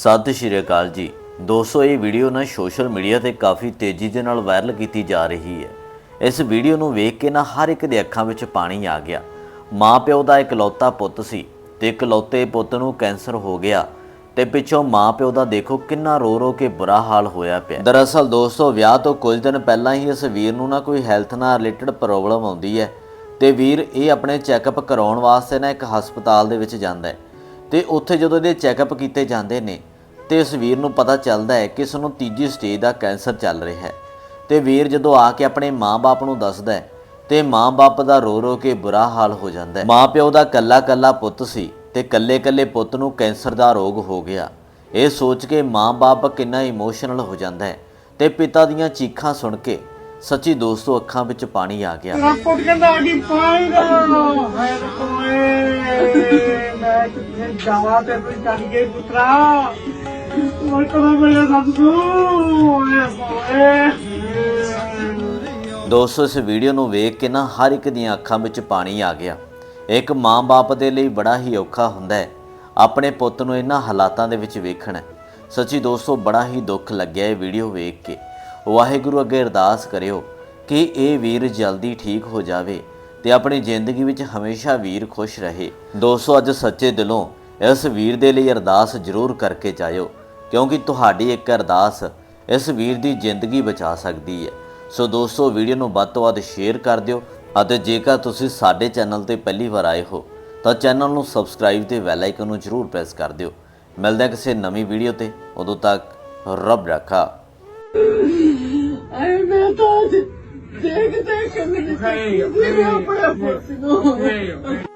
ਸਤਿ ਸ਼੍ਰੀ ਅਕਾਲ ਜੀ। ਦੋਸਤੋ, ਇਹ ਵੀਡੀਓ ਨਾ ਸੋਸ਼ਲ ਮੀਡੀਆ ਤੇ ਕਾਫੀ ਤੇਜ਼ੀ ਦੇ ਨਾਲ ਵਾਇਰਲ ਕੀਤੀ ਜਾ ਰਹੀ ਹੈ। ਇਸ ਵੀਡੀਓ ਨੂੰ ਵੇਖ ਕੇ ਨਾ ਹਰ ਇੱਕ ਦੇ ਅੱਖਾਂ ਵਿੱਚ ਪਾਣੀ ਆ ਗਿਆ। ਮਾਂ ਪਿਓ ਦਾ ਇਕਲੌਤਾ ਪੁੱਤ ਸੀ ਤੇ ਇਕਲੌਤੇ ਪੁੱਤ ਨੂੰ ਕੈਂਸਰ ਹੋ ਗਿਆ ਤੇ ਪਿੱਛੋਂ ਮਾਂ ਪਿਓ ਦਾ ਦੇਖੋ ਕਿੰਨਾ ਰੋ ਰੋ ਕੇ ਬੁਰਾ ਹਾਲ ਹੋਇਆ ਪਿਆ। ਦਰਅਸਲ ਦੋਸਤੋ, ਵਿਆਹ ਤੋਂ ਕੁਝ ਦਿਨ ਪਹਿਲਾਂ ਹੀ ਇਸ ਵੀਰ ਨੂੰ ਨਾ ਕੋਈ ਹੈਲਥ ਨਾਲ ਰਿਲੇਟਡ ਪ੍ਰੋਬਲਮ ਆਉਂਦੀ ਹੈ ਤੇ ਵੀਰ ਇਹ ਆਪਣੇ ਚੈੱਕਅਪ ਕਰਾਉਣ ਵਾਸਤੇ ਨਾ ਇੱਕ ਹਸਪਤਾਲ ਦੇ ਵਿੱਚ ਜਾਂਦਾ ਹੈ ਤੇ ਉੱਥੇ ਜਦੋਂ ਇਹਦੇ ਚੈੱਕਅਪ ਕੀਤੇ ਜਾਂਦੇ ਨੇ ਤੇ ਇਸ ਵੀਰ ਨੂੰ ਪਤਾ ਚੱਲਦਾ ਹੈ ਕਿ ਇਸ ਨੂੰ ਤੀਜੀ ਸਟੇਜ ਦਾ ਕੈਂਸਰ ਚੱਲ ਰਿਹਾ ਹੈ। ਤੇ ਵੀਰ ਜਦੋਂ ਆ ਕੇ ਆਪਣੇ ਮਾਂ-ਬਾਪ ਨੂੰ ਦੱਸਦਾ ਹੈ, ਤੇ ਮਾਂ-ਬਾਪ ਦਾ ਰੋ ਰੋ ਕੇ ਬੁਰਾ ਹਾਲ ਹੋ ਜਾਂਦਾ ਹੈ। ਮਾਂ-ਪਿਓ ਦਾ ਕੱਲਾ-ਕੱਲਾ ਪੁੱਤ ਸੀ ਤੇ ਕੱਲੇ-ਕੱਲੇ ਪੁੱਤ ਨੂੰ ਕੈਂਸਰ ਦਾ ਰੋਗ ਹੋ ਗਿਆ। ਇਹ ਸੋਚ ਕੇ ਮਾਂ-ਬਾਪ ਕਿੰਨਾ ਇਮੋਸ਼ਨਲ ਹੋ ਜਾਂਦਾ ਹੈ ਤੇ ਪਿਤਾ ਦੀਆਂ ਚੀਖਾਂ ਸੁਣ ਕੇ ਸੱਚੀ ਦੋਸਤੋ ਅੱਖਾਂ ਵਿੱਚ ਪਾਣੀ ਆ ਗਿਆ। ਪੁੱਟ ਕਹਿੰਦਾ ਆਡੀ ਪਾਏਗਾ ਹੈ ਕੋਏ ਮੈਂ ਕਿੱਥੇ ਜਾਵਾਂ ਤੇ ਚੱਲ ਗਈ ਪੁੱਤਰਾ। ਮੋਰ ਕਦੋਂ ਮਿਲਿਆ ਸਤਿਗੁਰੂ ਦੋਸਤੋ, ਇਸ ਵੀਡੀਓ ਨੂੰ ਵੇਖ ਕੇ ਨਾ ਹਰ ਇੱਕ ਦੀਆਂ ਅੱਖਾਂ ਵਿੱਚ ਪਾਣੀ ਆ ਗਿਆ। ਇੱਕ ਮਾਂ-ਬਾਪ ਦੇ ਲਈ ਬੜਾ ਹੀ ਔਖਾ ਹੁੰਦਾ ਹੈ। ਆਪਣੇ ਪੁੱਤ ਨੂੰ ਇਹਨਾਂ ਹਾਲਾਤਾਂ ਦੇ ਵਿੱਚ ਵੇਖਣਾ ਸੱਚੀ ਦੋਸਤੋ, ਬੜਾ ਹੀ ਦੁੱਖ ਲੱਗਿਆ ਇਹ ਵੀਡੀਓ ਵੇਖ ਕੇ। ਵਾਹਿਗੁਰੂ ਅੱਗੇ ਅਰਦਾਸ ਕਰਿਓ ਕਿ ਇਹ ਵੀਰ ਜਲਦੀ ਠੀਕ ਹੋ ਜਾਵੇ ਤੇ ਆਪਣੀ ਜ਼ਿੰਦਗੀ ਵਿੱਚ ਹਮੇਸ਼ਾ ਵੀਰ ਖੁਸ਼ ਰਹੇ। ਦੋਸਤੋ, ਅੱਜ ਸੱਚੇ ਦਿਲੋਂ ਇਸ ਵੀਰ ਦੇ ਲਈ ਅਰਦਾਸ ਜ਼ਰੂਰ ਕਰਕੇ ਜਾਇਓ। ਕਿਉਂਕਿ ਤੁਹਾਡੀ ਇੱਕ ਅਰਦਾਸ ਇਸ ਵੀਰ ਦੀ ਜ਼ਿੰਦਗੀ ਬਚਾ ਸਕਦੀ ਹੈ। ਸੋ ਦੋਸਤੋ ਵੀਡੀਓ ਨੂੰ ਵੱਧ ਤੋਂ ਵੱਧ ਸ਼ੇਅਰ ਕਰ ਦਿਓ ਅਤੇ ਜੇਕਰ ਤੁਸੀਂ ਸਾਡੇ ਚੈਨਲ ਤੇ ਪਹਿਲੀ ਵਾਰ ਆਏ ਹੋ ਤਾਂ ਚੈਨਲ ਨੂੰ ਸਬਸਕ੍ਰਾਈਬ ਤੇ ਬੈਲ ਆਈਕਨ ਨੂੰ ਜ਼ਰੂਰ ਪ੍ਰੈਸ ਕਰ ਦਿਓ। ਮਿਲਦੇ ਹਾਂ ਕਿਸੇ ਨਵੀਂ ਵੀਡੀਓ ਤੇ। ਉਦੋਂ ਤੱਕ ਰੱਬ ਰੱਖਾ। ਆਏ ਮੈਂ ਤਾਂ ਦੇਖ ਦੇਖ ਕੇ ਮੇਰੇ ਆਪਣੇ ਪੁੱਤ ਨੂੰ।